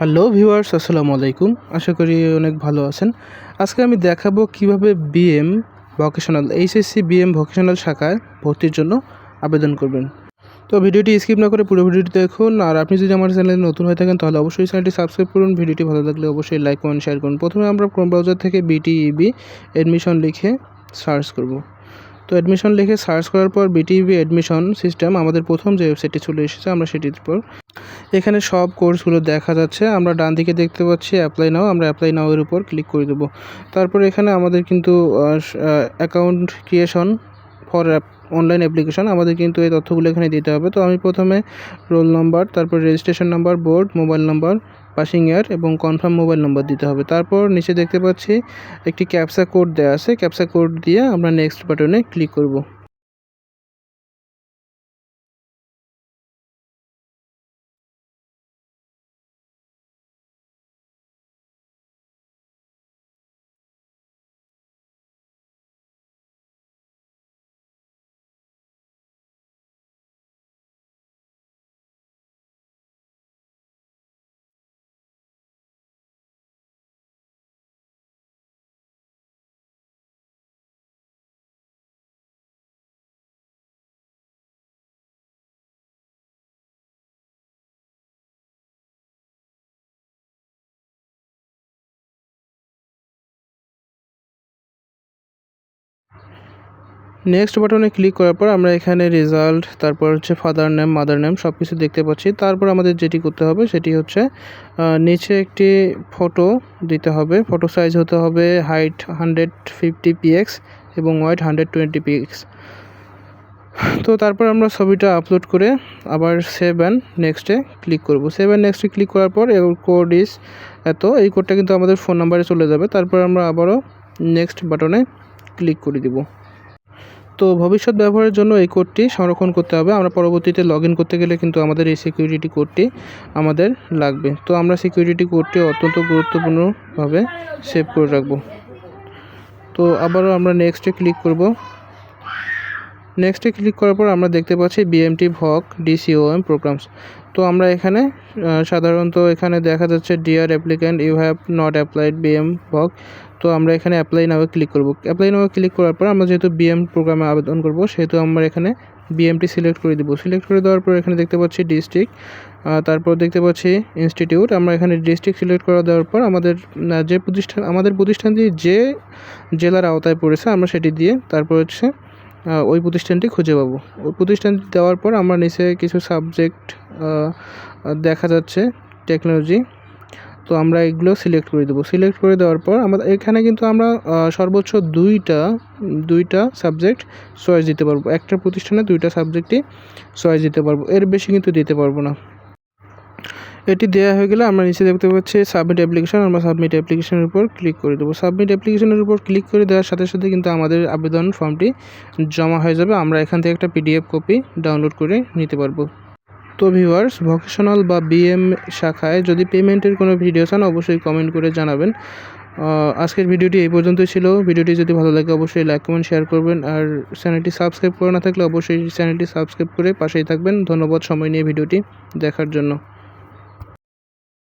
Hello viewers, আসসালামু আলাইকুম। আশা করি অনেক ভালো আছেন। আজকে আমি দেখাবো কীভাবে BM vocational HSC BM vocational শাখায় ভর্তির জন্য আবেদন করবেন। তো ভিডিওটি স্কিপ না করে পুরো ভিডিওটি দেখুন, আর আপনি যদি আমার চ্যানেলে নতুন হয়ে থাকেন, তাহলে অবশ্যই চ্যানেলটি সাবস্ক্রাইব করুন। ভিডিওটি ভালো লাগলে অবশ্যই লাইক, কমেন্ট শেয়ার করুন। প্রথমে আমরা ক্রোম ব্রাউজার থেকে বিটিইবি অ্যাডমিশন লিখে সার্চ করব। তো অ্যাডমিশন লিখে সার্চ করার পর বিটিইবি অ্যাডমিশন সিস্টেম আমাদের প্রথম যে ওয়েবসাইটটি চলে এসেছে, আমরা সেটির পর এখানে সব কোর্সগুলো দেখা যাচ্ছে। আমরা ডান দিকে দেখতে পাচ্ছি অ্যাপ্লাই নাও আমরা অ্যাপ্লাই নাও এর উপর ক্লিক করে দেবো। তারপর এখানে আমাদের কিন্তু account creation for online application আমাদের কিন্তু এই তথ্যগুলো এখানে দিতে হবে। তো আমি প্রথমে রোল নাম্বার তারপর registration number board mobile number passing year এবং কনফার্ম মোবাইল নাম্বার দিতে হবে। তারপর নিচে দেখতে পাচ্ছি একটি ক্যাপসা কোড দেওয়া আছে। ক্যাপসা কোড দিয়ে আমরা নেক্সট বাটনে ক্লিক করব। নেক্সট বাটনে ক্লিক করার পর আমরা এখানে রেজাল্ট তারপর হচ্ছে ফাদার নেম মাদার নেম সব কিছু দেখতে পাচ্ছি। তারপর আমাদের যেটি করতে হবে সেটি হচ্ছে নিচে একটি ফটো দিতে হবে। ফটো সাইজ হতে হবে হাইট হান্ড্রেড ফিফটি পিএক্স এবং ওয়াইট হান্ড্রেড টোয়েন্টি পিএক্স তো তারপর আমরা ছবিটা আপলোড করে আবার সেভ অ্যান্ড নেক্সটে ক্লিক করব। সেভ অ্যান্ড নেক্সটে ক্লিক করার পর এর কোড ইস এত। এই কোডটা কিন্তু আমাদের ফোন নাম্বারে চলে যাবে। তারপর আমরা আবারও নেক্সট বাটনে ক্লিক করে দিব। তো ভবিষ্যৎ ব্যবহারের জন্য এই কোডটি সংরক্ষণ করতে হবে। আমরা পরবর্তীতে লগ করতে গেলে কিন্তু আমাদের এই সিকিউরিটি কোডটি আমাদের লাগবে। তো আমরা সিকিউরিটি কোডটি অত্যন্ত গুরুত্বপূর্ণভাবে সেভ করে রাখব। তো আবারও আমরা নেক্সটে ক্লিক করব। নেক্সটে ক্লিক করার পর আমরা দেখতে পাচ্ছি বিএমটি ভক ডিসিওএম প্রোগ্রামস তো আমরা এখানে সাধারণত এখানে দেখা যাচ্ছে dear applicant you have not applied BM voc তো আমরা এখানে অ্যাপ্লাই নামে ক্লিক করব। অ্যাপ্লাই নামে ক্লিক করার পর আমরা যেহেতু বিএম প্রোগ্রামে আবেদন করব, সেহেতু আমরা এখানে বিএমটি সিলেক্ট করে দেবো। সিলেক্ট করে দেওয়ার পর এখানে দেখতে পাচ্ছি ডিস্ট্রিক্ট তারপর দেখতে পাচ্ছি ইনস্টিটিউট আমরা এখানে ডিস্ট্রিক্ট সিলেক্ট করে দেওয়ার পর আমাদের যে প্রতিষ্ঠান, আমাদের প্রতিষ্ঠানটি যে জেলার আওতায় পড়েছে, আমরা সেটি দিয়ে তারপর হচ্ছে ওই প্রতিষ্ঠানটি খুঁজে পাবো। ওই প্রতিষ্ঠানটি দেওয়ার পর আমরা নিচে কিছু সাবজেক্ট দেখা যাচ্ছে টেকনোলজি তো আমরা এগুলো সিলেক্ট করে দেবো। সিলেক্ট করে দেওয়ার পর আমাদের এখানে কিন্তু আমরা সর্বোচ্চ দুইটা দুইটা সাবজেক্ট চয়েস দিতে পারব। একটা প্রতিষ্ঠানে দুইটা সাবজেক্টই চয়েস দিতে পারব। এর বেশি কিন্তু দিতে পারব না। এটি দেওয়া হয়ে গেলে আমরা নিচে দেখতে পাচ্ছি সাবমিট অ্যাপ্লিকেশন আমরা সাবমিট অ্যাপ্লিকেশনের উপর ক্লিক করে দেবো। সাবমিট অ্যাপ্লিকেশনের উপর ক্লিক করে দেওয়ার সাথে সাথে কিন্তু আমাদের আবেদন ফর্মটি জমা হয়ে যাবে। আমরা এখান থেকে একটা পিডিএফ কপি ডাউনলোড করে নিতে পারব। তো ভিউয়ার্স ভোকেশনাল বা বিএম শাখায় যদি পেমেন্টের কোনো ভিডিও চান, অবশ্যই কমেন্ট করে জানাবেন। আজকের ভিডিওটি এই পর্যন্তই ছিল। ভিডিওটি যদি ভালো লাগে, অবশ্যই লাইক কমেন্ট শেয়ার করবেন। আর চ্যানেলটি সাবস্ক্রাইব করে না থাকলে অবশ্যই চ্যানেলটি সাবস্ক্রাইব করে পাশেই থাকবেন। ধন্যবাদ সময় নিয়ে ভিডিওটি দেখার জন্য।